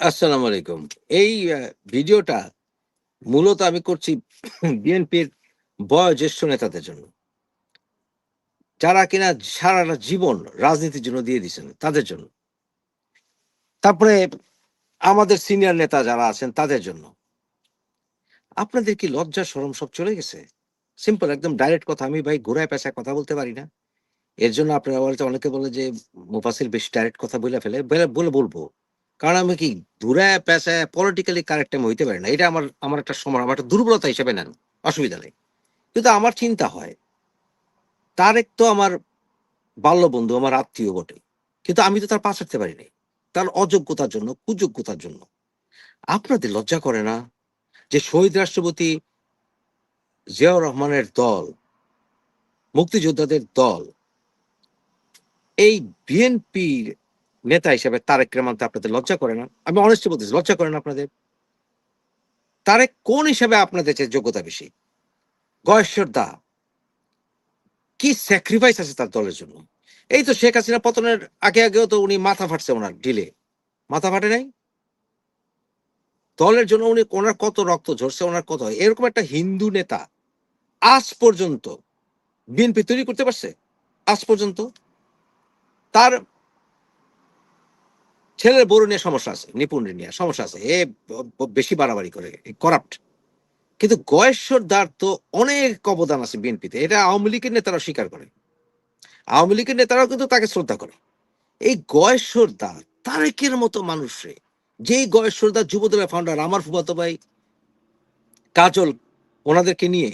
আসসালামু আলাইকুম। এই ভিডিওটা মূলত আমি করছি বিএনপির বয়োজ্যেষ্ঠ নেতাদের জন্য। যারা কিনা সারাটা জীবন রাজনীতির জন্য দিয়ে দিয়েছেন, তাদের জন্য। তারপরে আমাদের সিনিয়র নেতা যারা আছেন, তাদের জন্য। আপনাদের কি লজ্জা, শরম সব চলে গেছে? সিম্পল, একদম ডাইরেক্ট কথা। আমি ভাই ঘোরায় পেশায় কথা বলতে পারি না। এর জন্য আপনারা অনেকে বলে যে, মুফাসিল বেশি ডাইরেক্ট কথা বলে ফেলে বলে বলব। কারণ আমি কি দূরায় পেশায় পলিটিক্যালি কারেক্ট আমি হইতে পারি না। এটা আমার আমার একটা সময় আমার একটা দুর্বলতা হিসেবে নেন। অসুবিধা নেই। কিন্তু আমার চিন্তা হয়, তারেক তো আমার বাল্য বন্ধু আমার আত্মীয় বটে। কিন্তু আমি তো তার পাশ হাঁটতে পারি নাই তার অযোগ্যতার জন্য, কুযোগ্যতার জন্য। আপনাদের লজ্জা করে না যে শহীদ রাষ্ট্রপতি জিয়াউর রহমানের দল, মুক্তিযোদ্ধাদের দল, এই বিএনপির নেতা হিসেবে তারেক রহমানকে আপনাদের লজ্জা করে না। আমি অনেস্টি বলতেছি, লজ্জা করেন আপনাদের। তারেক কোন হিসাবে আপনাদের চেয়ে যোগ্যতা বেশি? গয়েশ্বর দা, কি স্যাক্রিফাইস আছে তার দলের জন্য? এই তো শেখ হাসিনা পতনের আগে আগেও তো উনি মাথা ফাটছে ওনার ডিলে মাথা ফাটে নাই? দলের জন্য উনি ওনার কত রক্ত ঝরছে, ওনার কত এরকম একটা হিন্দু নেতা আজ পর্যন্ত বিএনপি তৈরি করতে পারছে? আজ পর্যন্ত? তার ছেলের বড় নিয়ে সমস্যা আছে, নিপুণ নিয়ে সমস্যা আছে, এ বেশি বাড়াবাড়ি করে করাপ্ট কিন্তু গয়েশ্বর দার তো অনেক অবদান আছে বিএনপিতে, এটা আওয়ামী লীগের নেতারা স্বীকার করে। আওয়ামী লীগের নেতারাও কিন্তু তাকে শ্রদ্ধা করে। এই গয়েশ্বর দা, তারেকের মতো মানুষে যেই গয়েশ্বর দা, যুবদলের ফাউন্ডার আমার ফুফাতো ভাই, কাজল, ওনাদেরকে নিয়ে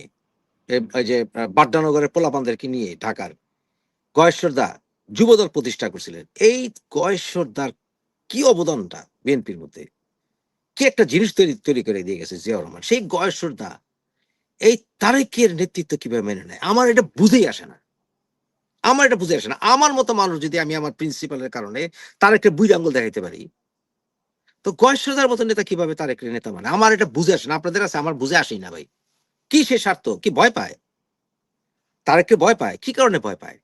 যে বাড্ডানগরের পোলাপানদেরকে নিয়ে ঢাকার গয়েশ্বর দা যুবদল প্রতিষ্ঠা করছিলেন। এই গয়েশ্বর দার কি অবদানটা বিএনপির মধ্যে? কি একটা জিনিস তৈরি তৈরি করে দিয়ে গেছে জিয়াউর রহমান? সেই গয়েশ্বর দা এই তারেকের নেতৃত্ব কীভাবে মেনে নেয়? আমার এটা বুঝেই আসে না। আমার এটা বুঝে আসে না। আমার মতো মানুষ যদি আমি আমার প্রিন্সিপালের কারণে তারেককে বুঝ আঙ্গুল দেখাইতে পারি, তো গয়েশ্বরদার মতো নেতা কীভাবে তারেকের নেতা মানে? আমার এটা বুঝে আসে না। আপনাদের আছে, আমার বুঝে আসেই না ভাই। কি সে স্বার্থ? কি ভয় পায়? তারেককে ভয় পায়? কি কারণে ভয় পায়?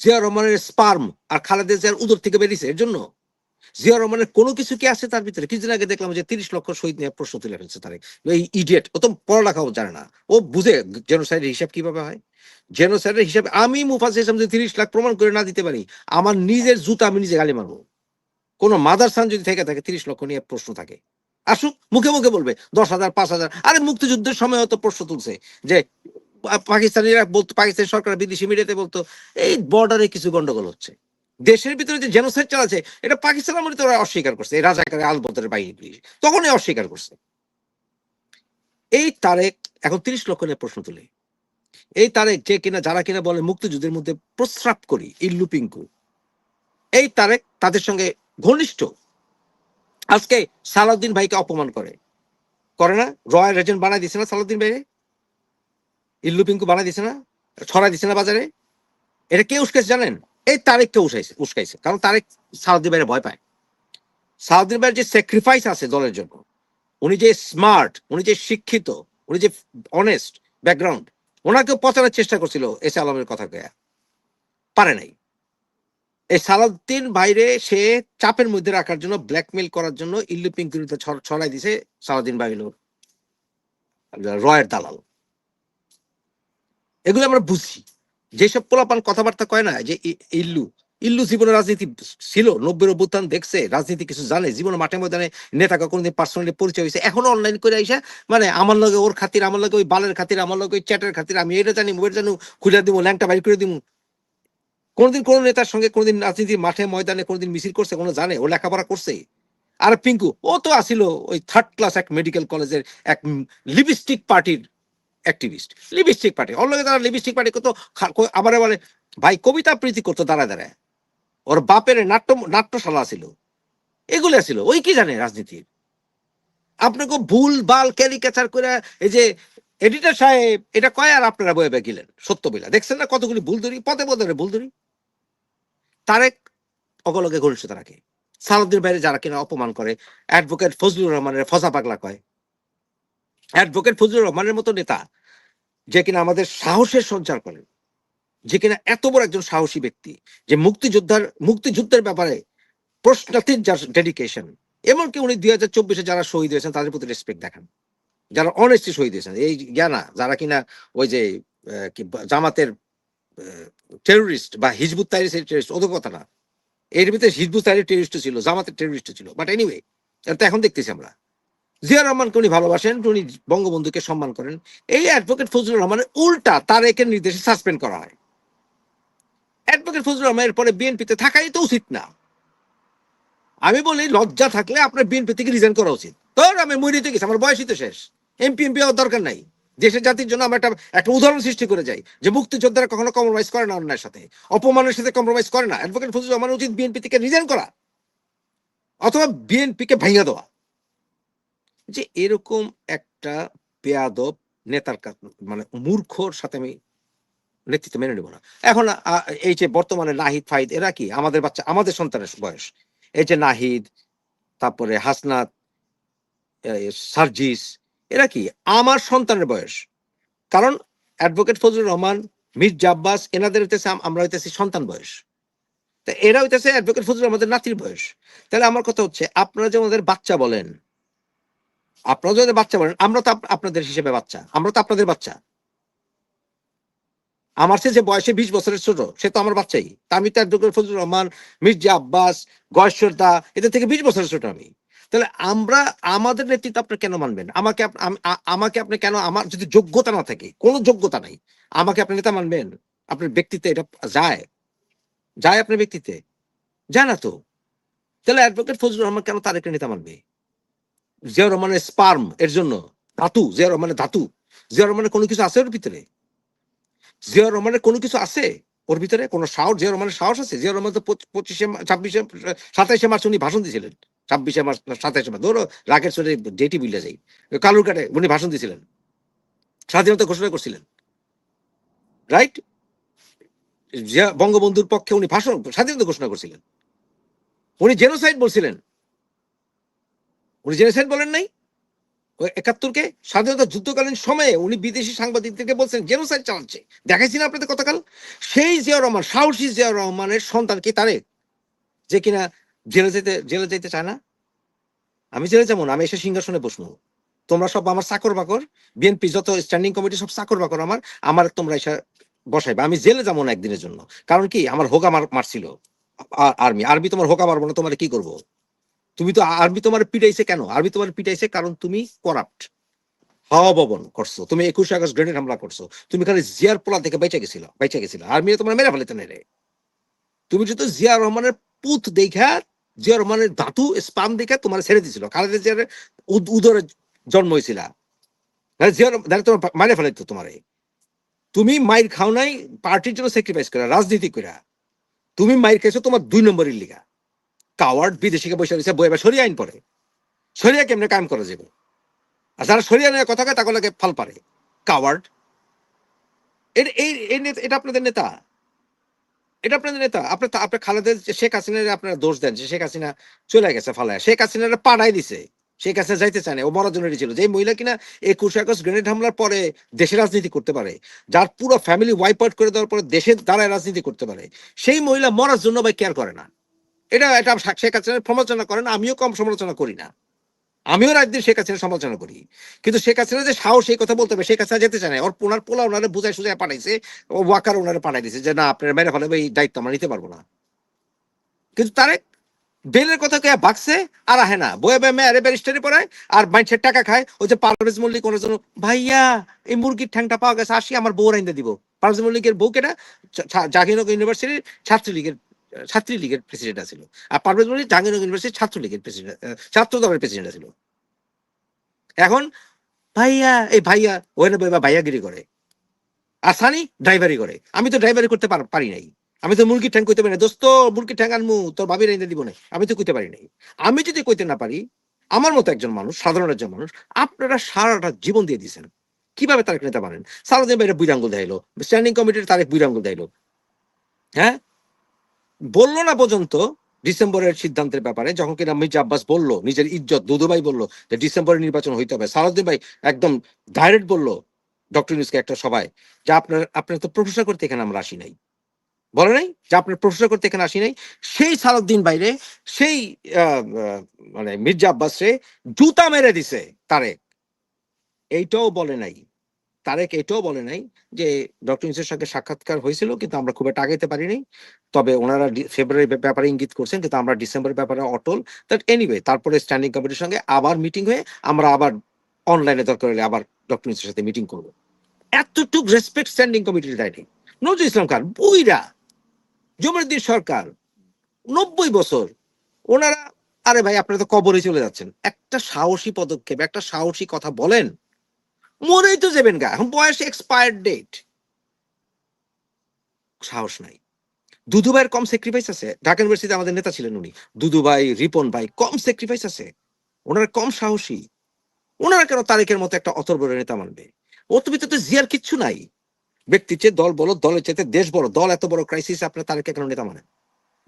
জিয়া রহমানের স্পার্ম আর খালেদা জিয়ার উদর থেকে বেরিয়েছে, এর জন্য? জিয়া রহমানের কোনো কিছু কি আছে তার ভিতরে? কিছুদিন আগে দেখলাম যে তিরিশ লক্ষ শহীদ নিয়ে প্রশ্ন তুলে ফেলছে তারেক এই ইডিয়েট ও তো পড়ালেখাও জানে না। ও বুঝে জেনোসাইডের হিসাব কীভাবে হয়? জেনোসাইডের হিসাবে, আমি মুফাজ ইসলাম যদি তিরিশ লাখ প্রমাণ করে না দিতে পারি, আমার নিজের জুতা আমি নিজে গালি মারবো। কোন মাদারসান যদি থেকে থাকে, তিরিশ লক্ষ নিয়ে প্রশ্ন থাকে। আসুক, মুখে মুখে বলবে, দশ হাজার, পাঁচ হাজার। আরে মুক্তিযুদ্ধের সময় হয়তো প্রশ্ন তুলছে যে পাকিস্তানিরা বলতো, পাকিস্তান সরকার বিদেশি মিডিয়াতে বলতো, এই বর্ডারে কিছু গন্ডগোল হচ্ছে। দেশের ভিতরে যে জেনোসাইড চালাচ্ছে, এটা পাকিস্তান আমলে তো ওরা অস্বীকার করছে। এই রাজাকার আলবদরের বাহিনী পুলিশ। তখনই অস্বীকার করছে। এই তারেক এখন তিরিশ লক্ষ নিয়ে প্রশ্ন তুলে। এই তারেক যে কিনা, যারা কিনা বলে মুক্তিযুদ্ধের মধ্যে প্রস্রাব করি ইল্লু পিঙ্কু এই তারেক তাদের সঙ্গে ঘনিষ্ঠ। আজকে সালাউদ্দিন ভাইকে অপমান করে। করে না? রয়্যাল রেজেন্ট বানাই দিছে না সালাউদ্দিন ভাই ইল্লু পিঙ্কু বানাই দিছে না? ছড়াই দিছে না বাজারে? এটা কে উস্কাইছে জানেন? এই তারেককে উস্কাইছে উস্কাইছে। কারণ তারেক সালাউদ্দিন ভাইয়ের ভয় পায়। সালাউদ্দিন ভাইয়ের যে স্যাক্রিফাইস আছে দলের জন্য, উনি যে স্মার্ট উনি যে শিক্ষিত, উনি যে অনেস্ট ব্যাকগ্রাউন্ড ওনাকে পচানোর চেষ্টা করছিল এস আলমের কথা কয়া। পারে নাই। এই সালাউদ্দিন বাইরে সে চাপের মধ্যে রাখার জন্য ব্ল্যাকমেল করার জন্য ইল্লু পিঙ্কুরিতে ছড়াই দিছে সালাউদ্দিন হলো রয়ের দালাল। এগুলো আমরা বুঝি যেসব পোলাপান কথাবার্তা কয় না, যে ইল্লু। ইল্লু জীবনে রাজনীতি ছিল নব্বের অভ্যুত্থান দেখছে, রাজনীতি কিছু জানে, জীবনে মাঠে ময়দানে নেতাকে কোনোদিন পার্সোনালি পরিচয় হয়েছে। এখনও অনলাইন করে আইসা মানে আমার লগে ওর খাতির, আমার লগে ওই বালের খাতির, আমার লগে ওই চ্যাটের খাতির, আমি এটা জানি, মোবাইল জানি খুলে দিব, ল্যাংটা বাইর করে দিব কোনোদিন কোনো নেতার সঙ্গে কোনোদিন রাজনীতি মাঠে ময়দানে কোনোদিন মিছিল করছে, কোনো জানে, ও লেখাপড়া করছে। আর পিঙ্কু, ও তো আসিল ওই থার্ড ক্লাস এক মেডিকেল কলেজের এক লিপস্টিক পার্টির অ্যাক্টিভিস্ট লিপস্টিক পার্টি লগে তারা লিপস্টিক পার্টি করতো আবার বলে, ভাই, কবিতা প্রীতি করতো দাঁড়ায় দাঁড়ায়। ওর বাপের নাট্য, নাট্যশালা ছিল। এগুলো ছিল। ওই কি জানে রাজনীতির? আপনাকে ভুল, বাল ক্যারিকেচার করে এই যে এডিটর সাহেব, এটা কয় আর আপনারা বয়ে বে গেলেন? সত্য বইলা। দেখছেন না কতগুলি ভুল ধরি? পদে পদে ভুল ধরি। তারেক অগলগে ঘনিষ্ঠতা রাখে। সালাউদ্দিন বাইরে যারা কিনা অপমান করে অ্যাডভোকেট ফজলুর রহমানের ফজা পাগলা কয় অ্যাডভোকেট ফজলুর রহমানের মতো নেতা, যে কিনা আমাদের সাহসের সঞ্চার করেন, যে কিনা এত বড় একজন সাহসী ব্যক্তি, যে মুক্তিযোদ্ধার, মুক্তিযুদ্ধের ব্যাপারে প্রশ্নাতীত যার ডেডিকেশন এমনকি উনি দুই হাজার চব্বিশে যারা শহীদ হয়েছেন, তাদের প্রতি রেসপেক্ট দেখান। যারা অনেস্টলি শহীদ হয়েছেন, এই জ্ঞানা যারা কিনা ওই যে জামাতের টেরোরিস্ট বা হিজবুত তাইরি টেরোরিস্ট ওদের কথা না। এর ভিতরে হিজবুত তাইরি টেরোরিস্ট ছিল, জামাতের টেরোরিস্ট ছিল। বাট এনিওয়ে তো এখন দেখতেছি আমরা। জিয়া রহমানকে উনি ভালোবাসেন উনি বঙ্গবন্ধুকে সম্মান করেন, এই অ্যাডভোকেট ফজলুর রহমানের উল্টা তারেকের নির্দেশে সাসপেন্ড করা হয়। অ্যাডভোকেট ফজলুর রহমানের পরে বিএনপিতে থাকাই তো উচিত না। আমি বলি, লজ্জা থাকলে আপনার বিএনপি থেকে রিজাইন করা উচিত। তোর আমি মরিতে গেছি, আমার বয়সই তো শেষ। এমপি এমপি হওয়ার দরকার নাই। দেশের জাতির জন্য আমরা একটা একটা উদাহরণ সৃষ্টি করে যাই, যে মুক্তিযোদ্ধারা কখনো কম্প্রোমাইজ করে না অন্যায়ের সাথে, অপমানের সাথে কম্প্রোমাইজ করে না। অ্যাডভোকেট ফজলুর রহমান উচিত বিএনপি থেকে রিজাইন করা, অথবা বিএনপিকে ভাঙিয়ে দেওয়া। যে এরকম একটা বেয়াদব নেতার মানে মূর্খর সাথে আমি নেতৃত্ব মেনে নেব না। এখন এই যে বর্তমানে নাহিদ, ফাহিদ, এরা কি? আমাদের বাচ্চা, আমাদের সন্তানের বয়স। এই যে নাহিদ, তারপরে হাসনাত সার্জিস, এরা কি? আমার সন্তানের বয়স। কারণ অ্যাডভোকেট ফজলুর রহমান, মির্জা আব্বাস, এনাদের হইতেছে আমরা হইতেছি সন্তান বয়স। তা এরা হইতেছে অ্যাডভোকেট ফজলুর রহমানের নাতির বয়স। তাহলে আমার কথা হচ্ছে, আপনারা যে আমাদের বাচ্চা বলেন আপনারা যদি বাচ্চা বলেন আমরা তো আপ- আপনাদের হিসেবে বাচ্চা। আমরা তো আপনাদের বাচ্চা। আমার চেয়ে যে বয়সে বিশ বছরের ছোট, সে তো আমার বাচ্চাই। আমি তো ডক্টর ফজলুর রহমান, মির্জা আব্বাস গয়েশ্বরদা এদের থেকে বিশ বছরের ছোট আমি। তাহলে আমরা, আমাদের নেতৃত্ব আপনি কেন মানবেন? আমাকে আমাকে আপনি কেন আমার যদি যোগ্যতা না থাকে, কোনো যোগ্যতা নাই, আমাকে আপনি নেতা মানবেন? আপনার ব্যক্তিত্বে এটা যায়। যায় আপনার ব্যক্তিত্বে। যায় না তো। তাহলে অ্যাডভোকেট ফজলুর রহমান কেন তারেকের নেতা মানবে? জিয়া রহমানের স্পার্ম এর জন্য, ধাতু জিয়া রহমানের ধাতু। জিয়া রহমানের কোনো কিছু আছে ওর ভিতরে? জিয়া রহমানের কোনো কিছু আছে ওর ভিতরে? কোনো সাহস? জিয়া রহমানের সাহস আছে? জিয়া রহমান তো পঁচ- পঁচিশে ছাব্বিশে সাতাইশে মার্চ উনি ভাষণ দিয়েছিলেন ছাব্বিশে মার্চ সাতাইশে মার্চ। ধরো, রাগের চলে ডেটি বুঝলে যাই। কালুর কাটে উনি ভাষণ দিয়েছিলেন স্বাধীনতা ঘোষণা করছিলেন। রাইট বঙ্গবন্ধুর পক্ষে উনি ভাষণ স্বাধীনতা ঘোষণা করছিলেন। উনি জেনোসাইড বলছিলেন। উনি বলেন নাই? একাত্তরকে স্বাধীনতা যুদ্ধকালীন সময়ে উনি বিদেশি সাংবাদিকদেরকে বলছেন জেনোসাইড চালাচ্ছে। দেখাইছি না আপনাদের সেই জিয়া রহমান, সাহসী জিয়া রহমানের সন্তান কি তারে যে কিনা জেলে যেতে জেলে যেতে চায় না? আমি জেলে যাব না, আমি এসে সিংহাসনে বসবো। তোমরা সব আমার চাকর বাকর, বিএনপি যত স্ট্যান্ডিং কমিটি সব চাকর বাকর আমার আমার তোমরা এসে বসাইবা। আমি জেলে যাব না একদিনের জন্য। কারণ কি? আমার হোকা মার মারছিল। আর্মি আর্মি তোমার হোকা মারবো না, তোমার কি করব? তুমি তো আর্মি তোমার পিটাইছে কেন? আর্মি তোমার পিটাইছে কারণ তুমি করাপ্ট হাওয়া ভবন করছ। তুমি একুশে আগস্ট গ্রেনেড হামলা করছ। তুমি খালি জিয়ার পোলা থেকে বেঁচে গেছিল বেঁচে গেছিল। আর্মি তোমার মেরে ফেলেতে নেই তুমি যদি জিয়া রহমানের পুত দেখা, জিয়া রহমানের ধাতু স্পাম দেখে তোমার ছেড়ে দিছিল। খালেদা জিয়ার উদ- উদরে জন্ম হয়েছিল নাহলে জিয়া রহ- নাহলে তোমার মারে ফেলাইতো তোমারে। তুমি মাইর খাও নাই পার্টির জন্য স্যাক্রিফাইস করা রাজনীতি করা তুমি মাইর খাইছো তোমার দুই নম্বরের লিগা। কাওয়ার্ড বিদেশিকে বসে রয়েছে বই সরিয়া আইন পড়ে। সরিয়া কেমনে কায়েম করা যাবে? আর যারা সরিয়া নিয়ে কথা তাকে লাগে ফাল পারে। কাওয়ার্ড। এটা আপনাদের নেতা? এটা আপনাদের নেতা? শেখ আপনারা দোষ দেন শেখ হাসিনা চলে গেছে ফালায়। শেখ হাসিনার পাড়াই দিছে। শেখ হাসিনা যাইতে চায় না, ও মরার জন্য ছিল। যে মহিলা কিনা একুশে আগস্ট গ্রেনেড হামলার পরে দেশে রাজনীতি করতে পারে। যার পুরো ফ্যামিলি ওয়াইপ আউট করে দেওয়ার পরে দেশের দ্বারায় রাজনীতি করতে পারে। সেই মহিলা মরার জন্য ভাই কেয়ার করে না। এটা এটা শেখ হাসিনার সমালোচনা করে না আমিও কম সমালোচনা করি না। আমিও রাজনীতি শেখ হাসিনার সমালোচনা করি। কিন্তু শেখ হাসিনা যে সাহস এই কথা বলতে হবে, শেখ হাসিনা যেতে চায় না। ওর পোনার পোলা ওনারা বুঝায় সুজায় পাঠাইছে, ও ওয়াকার ওনারে পাঠাই দিছে যে, না, আপনার মেরে ফেলে এই দায়িত্ব আমরা নিতে পারব না। কিন্তু তারেক বেলের কথা কে ভাগছে, আর আহে না। বয়ে বয়ে মেয়ারে ব্যারিস্টারি পড়ায় আর মানুষের টাকা খায়, ওই যে পারভেজ মল্লিক ওনার জন্য, ভাইয়া, এই মুরগির ঠ্যাংটা পাওয়া গেছে, আসি, আমার বউ রাইন্দা দিব। পারভেজ মল্লিকের বউ কেটা জাহাঙ্গীরনগর ইউনিভার্সিটির ছাত্রলীগের ছাত্রী লীগের প্রেসিডেন্ট ছিল আর পারভেজ মল্লিক জাহাঙ্গীরনগর ইউনিভার্সিটির ছাত্রলীগের প্রেসিডেন্ট ছাত্র দলের প্রেসিডেন্ট ছিল এখন ভাইয়া, এই ভাইয়া ওখানে বইবা ভাইয়াগিরি করে। আর সানি ড্রাইভারি করে। আমি তো ড্রাইভারি করতে পারি নাই। আমি তো মুরগির ঠ্যাং কইতে পারি না দোস্ত, মুরগির ঠ্যাং আনমু, তোর ভাবির এনে দিব না আমি তো কইতে পারি নাই। আমি যদি কইতে না পারি, আমার মতো একজন মানুষ, সাধারণ একজন মানুষ, আপনারা সারাটা জীবন দিয়ে দিয়েছেন। কীভাবে তারেক নেতা বানেন? সারাদিন বাইরে বুইরাঙ্গুল দেখাইলো। স্ট্যান্ডিং কমিটির তারেক বুইরাঙ্গুল দেখাইলো। হ্যাঁ? বলল না পর্যন্ত ডিসেম্বরের সিদ্ধান্তের ব্যাপারে, যখন কিনা মির্জা আব্বাস বলল, নিজের ইজ্জত দুদুভাই বলল যে ডিসেম্বরের নির্বাচন হইতে হবে। সারাদিন ভাই একদম ডাইরেক্ট বলল ডক্টর ইউনুসকে একটা সবাই যে আপনার আপনার তো প্রফেসর করতে এখানে আমরা আসি নাই। বলে নাই? যে আপনার প্রশ্ন করতে এখানে আসি নাই। সেই সালাউদ্দিন বাইরে সেই মানে মির্জা আব্বাস জুতা মেরে দিছে তারেক। এইটাও বলে নাই। তারেক এটাও বলে নাই যে ডক্টর ইউনুসের সঙ্গে সাক্ষাৎকার হয়েছিল, কিন্তু আমরা খুব একটা আগাইতে পারি নাই তবে ওনারা ফেব্রুয়ারি ব্যাপারে ইঙ্গিত করছেন, কিন্তু আমরা ডিসেম্বর ব্যাপারে অটল। দ্যাট এনিওয়ে তারপরে স্ট্যান্ডিং কমিটির সঙ্গে আবার মিটিং হয়ে আমরা আবার অনলাইনে দরকার হলে আবার ডক্টর ইউনুসের সাথে মিটিং করব। এতটুক রেসপেক্ট স্ট্যান্ডিং কমিটির দেয়নি। নজরুল ইসলাম খান, বুইরা জমরুদ্দিন সরকার, নব্বই বছর, ওনারা, আরে ভাই, আপনারা তো কবরে চলে যাচ্ছেন। একটা সাহসী পদক্ষেপ, একটা সাহসী কথা বলেন। মরেই তো যাবেন গা। এখন বয়স এক্সপায়ার ডেট সাহস নাই। দুদু ভাইয়ের কম স্যাক্রিফাইস আছে। ঢাকা ইউনিভার্সিটিতে আমাদের নেতা ছিলেন উনি। দুদু ভাই, রিপন ভাই, কম স্যাক্রিফাইস আছে। ওনারা কম সাহসী। ওনারা কেন তারেকের মতো একটা অতর বড় নেতা মানবে? ও তুমি তো জিয়ার কিচ্ছু নাই। ব্যক্তির চেয়ে দল বলো, দলের চাইতে দেশ বড় দল এত বড় ক্রাইসিস আপনার তারেকে কেন নেতা মানে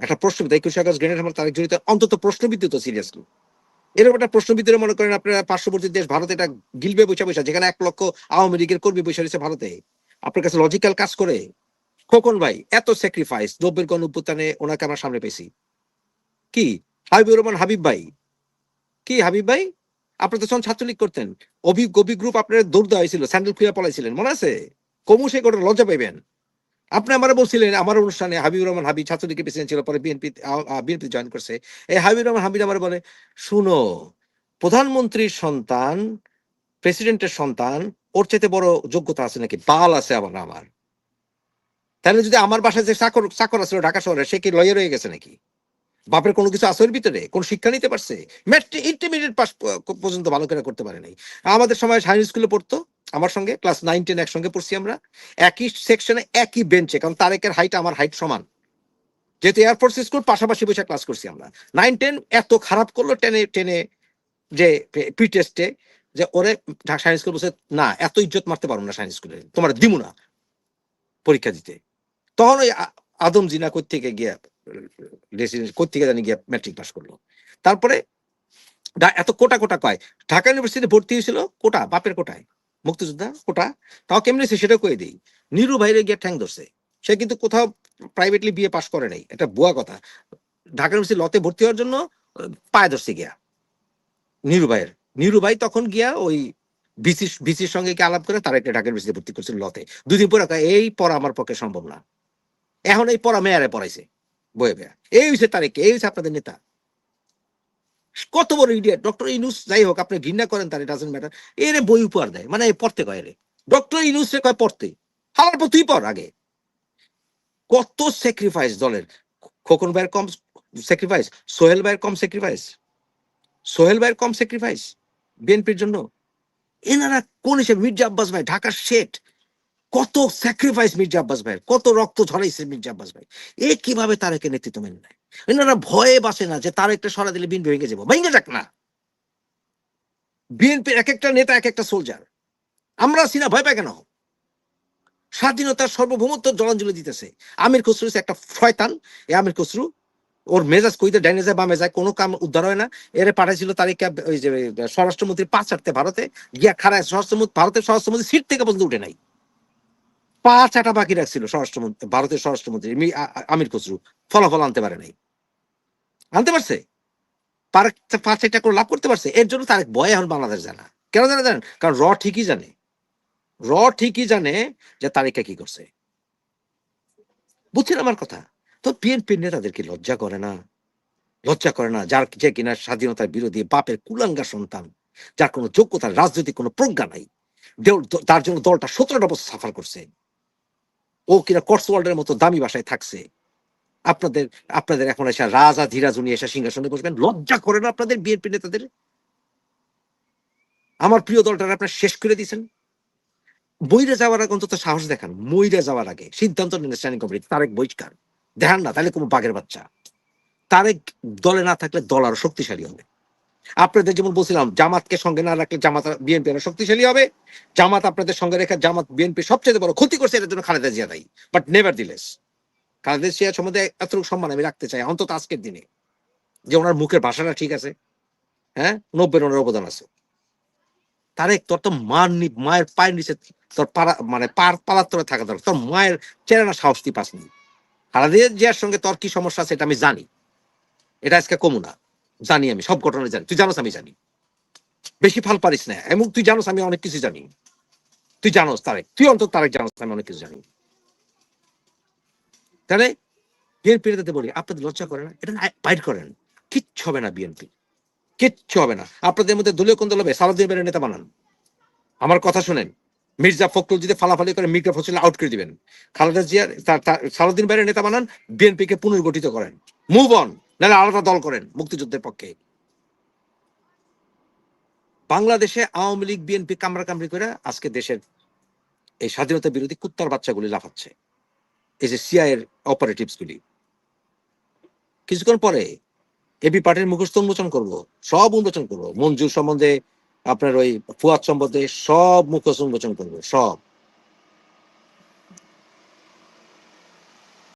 একটা প্রশ্নবিদ একুশে আগস্ট গ্রেনেড হামলা তারেক জড়িত, অন্তত প্রশ্নবিদ তো সিরিয়াসলি এরকম একটা প্রশ্নবিদের মনে করেন আপনারা পার্শ্ববর্তী দেশ ভারতে এটা গিলবে বৈশা বৈশা, যেখানে এক লক্ষ আওয়ামী লীগের কর্মী বৈশা রয়েছে ভারতে। আপনার কাছে লজিক্যাল কাজ করে? খোকন ভাই, এত স্যাক্রিফাইস নব্বের গণ উত্থানে ওনাকে আমার সামনে পেয়েছি। কি? হাবিবুর রহমান, হাবিব ভাই। কি, হাবিব ভাই? আপনি তো তখন ছাত্রলীগ করতেন অভি গবি গ্রুপ আপনার দৌড় দেওয়া হয়েছিল, স্যান্ডেল খুঁড়ে পলাইছিলেন, মনে আছে? কমু সে করে লজ্জা পাইবেন। আপনি আমার বলছিলেন, আমার অনুষ্ঠানে হাবিবুর রহমান হাবিব ছাত্রলীগের প্রেসিডেন্ট ছিল, পরে বিএনপি বিএনপি জয়েন করছে। এই হাবিবুর রহমান হাবিব আমার বলে, শুনো, প্রধানমন্ত্রীর সন্তান প্রেসিডেন্টের সন্তান, ওর চাইতে বড় যোগ্যতা আছে নাকি? বাল আছে আবার আমার। তাহলে যদি আমার বাসায় যে চাকর চাকর আছে ঢাকা শহরে, সে কি লয়ে রয়ে গেছে নাকি? বাপের কোনো কিছু আছে ওর ভিতরে? কোন শিক্ষা নিতে পারছে? ইন্টারমিডিয়েট পাস পর্যন্ত ভালো করে করতে পারে নাই। আমাদের সময় হাই স্কুলে পড়তো। আমার সঙ্গে ক্লাস নাইন টেন একসঙ্গে পড়ছি আমরা। একই সেকশনে একই বেঞ্চে কারণ তারেকের হাইট আমার হাইট সমান। যেহেতু এয়ারফোর্স স্কুল পাশাপাশি বসে ক্লাস করছি আমরা। নাইন টেন এত খারাপ করল টেনে টেনে যে প্রি টেস্টে যে ওরে সায়েন্স স্কুল বসে না, এত ইজ্জত মারতে পারব না সায়েন্স স্কুলে তোমার দিমু না পরীক্ষা দিতে। তখন ওই আদম জিনা কোথেকে গিয়া কোথেকে জানি গিয়া ম্যাট্রিক পাস করল। তারপরে এত কোটা কোটা কয়? ঢাকা ইউনিভার্সিটি ভর্তি হয়েছিল কোটা, বাপের কোটায়। মুক্তিযোদ্ধা, কোটা, তাও কেমনি হয়েছে সেটা কয়ে দিই। নিরু বাইরে গিয়ে ঠ্যাং ধরছে। সে কিন্তু কোথাও প্রাইভেটলি বিয়ে পাস করে নাই। এটা বুয়া কথা। ঢাকা ইউনিভার্সিটি লতে ভর্তি হওয়ার জন্য পায়ে ধরছে গিয়া। নিরু ভাইয়ের। নিরু ভাই তখন গিয়া ওই বিসি বিসির সঙ্গে কি আলাপ করে তারা একটা ঢাকা ইউনিভার্সিটি ভর্তি করছিল লতে দুদিন পরে এই পড়া আমার পক্ষে সম্ভব না। এখন এই পড়া মেয়ারে পড়াইছে, বয়ে বেয়া। এই হচ্ছে তারিখ, এই হচ্ছে আপনাদের নেতা। কত বড় ইডিয়েট ডক্টর ইনুস যাই হোক, আপনি ঘৃণা করেন তার ডাজেন্ট ম্যাটার এরে বই উপহার দেয় মানে পড়তে কয় রে ডক্টর ইনুস কয়, পড়তে। হালার পর তুই পড় আগে। কত স্যাক্রিফাইস দলের? খোকন ভাইয়ের কম স্যাক্রিফাইস সোহেল ভাইয়ের কম স্যাক্রিফাইস সোহেল ভাইয়ের কম স্যাক্রিফাইস বিএনপির জন্য। এনারা কোন হিসেবে? মির্জা আব্বাস ভাই, ঢাকার শেঠ। কত স্যাক্রিফাইস মির্জা আব্বাস ভাইয়ের? কত রক্ত ঝরাইছে মির্জা আব্বাস ভাই। এ কীভাবে তারেকে নেতৃত্ব মেনে নেয়? এনারা ভয়ে বাসে না যে তার একটা সরা দিলে বিএনপি ভেঙে যাব। ভেঙে যাক না। বিএনপির এক একটা নেতা এক একটা সোলজার আমরা আছি না, ভয় পাই কেন? স্বাধীনতার সার্বভৌমত্ব জলাঞ্জলি দিতেছে। আমির খসরু একটা ফয়তান এ আমির খসরু, ওর মেজাজ কইতে ডাইনে যায় বামে যায়, কোনো কাম উদ্ধার হয় না। এরে পাঠাইছিল তারিখে, ওই যে স্বরাষ্ট্রমন্ত্রী পাঁচ চারতে ভারতে। গিয়া খারায় স্বরাষ্ট্রমন্ত্রী, ভারতের স্বরাষ্ট্রমন্ত্রী সিট থেকে পর্যন্ত উঠে নাই। পা চাটা বাকি রাখছিল স্বরাষ্ট্রমন্ত্রী, ভারতের স্বরাষ্ট্রমন্ত্রী আমির খসরু। ফলাফল আনতে পারে নাই। আনতে পারছে? পাঁচ চারটা করে লাভ করতে পারছে? এর জন্য তার বয় এখন বাংলাদেশ জানা। কেন জানে জানেন? কারণ র ঠিকই জানে। র ঠিকই জানে যে তারিকা কি করছে। বুঝছেন আমার কথা? তো বিএনপির নেতাদের কি লজ্জা করে না? লজ্জা করে না যার যে কিনা স্বাধীনতার বিরোধী বাপের কুলাঙ্গা সন্তান, যার কোনো যোগ্যতা রাজনৈতিক কোনো প্রজ্ঞা নাই তার জন্য দলটা সতেরোটা বছর সাফার করছে। ও কিনা কটসওয়ার্ল্ডের মতো দামি বাসায় থাকছে। আপনাদের আপনাদের এখন এসে রাজা ধীরাজ উনি এসে সিংহাসনে বসবেন। লজ্জা করে না আপনাদের বিএনপি নেতাদের? আমার প্রিয় দলটা আপনার শেষ করে দিয়েছেন। বইরে যাওয়ার আগে অন্তত সাহস দেখান। মইরে যাওয়ার আগে সিদ্ধান্ত নেন স্ট্যান্ডিং কমিটি তারেক বহিষ্কার দেখান না, তাহলে কোনো বাঘের বাচ্চা। তারেক দলে না থাকলে দল আরও শক্তিশালী হবে। আপনাদের যেমন বলছিলাম, জামাতকে সঙ্গে না রাখলে জামাত বিএনপি আরও শক্তিশালী হবে। জামাত আপনাদের সঙ্গে রেখে জামাত বিএনপি সবচেয়ে বড় ক্ষতি করছে এটার জন্য খালেদা জিয়া দায়ী। বাট নেভার দিলেস খালেদা জিয়া সম্বন্ধে এতটুকু সম্মান আমি রাখতে চাই। অন্তত আজকের দিনে যে ওনার মুখের ভাষাটা ঠিক আছে হ্যাঁ? নব্বের ওনার অবদান আছে। তারেক তোর তো মার মায়ের পায়ের নিচে তোর পাড়া মানে পার পালার তোরে থাকা দরকার। তোর মায়ের চেরানা সাহস তুই পাসনি। খালেদা জিয়ার সঙ্গে তোর কি সমস্যা আছে এটা আমি জানি। এটা আজকে কমু না। জানি আমি, সব ঘটনা জানি। তুই জানোস আমি জানি। বেশি ফাল পারিস না। এবং তুই জানোস আমি অনেক কিছু জানি। তুই জানোস তারেক। তুই অন্তত তারেক জানোস আমি অনেক কিছু জানি। তাহলে বিএনপির তাতে বলি, আপনাদের লজ্জা করে না? এটা বাইর করেন। কিচ্ছু হবে না বিএনপি। কিচ্ছু হবে না। আপনাদের মধ্যে দলীয় কোন দল হবে? সালাউদ্দিন বেড়ে নেতা বানান। আমার কথা শুনেন। মির্জা ফখরুল যদি ফালাফালি করে মির্জা ফখরুল আউট করে দিবেন। খালেদা জিয়ার সালাউদ্দিন ভাইয়ের নেতা বানান বিএনপি কে পুনর্গঠিত করেন। মুভ অন নাহলে আলাদা দল করেন মুক্তিযুদ্ধের পক্ষে। বাংলাদেশে আওয়ামী লীগ, বিএনপি কামড়া কামড়ি করে আজকে দেশের এই স্বাধীনতা বিরোধী কুত্তার বাচ্চাগুলি লাফাচ্ছে। এই যে সিআইয়ের অপারেটিভস গুলি। কিছুক্ষণ পরে এবি পার্টির মুখস্থ উন্মোচন করব, সব উন্মোচন করব। মঞ্জুর সম্বন্ধে, আপনার ওই ফুয়াদ সম্বন্ধে সব মুখস্থ উন্মোচন করব, সব।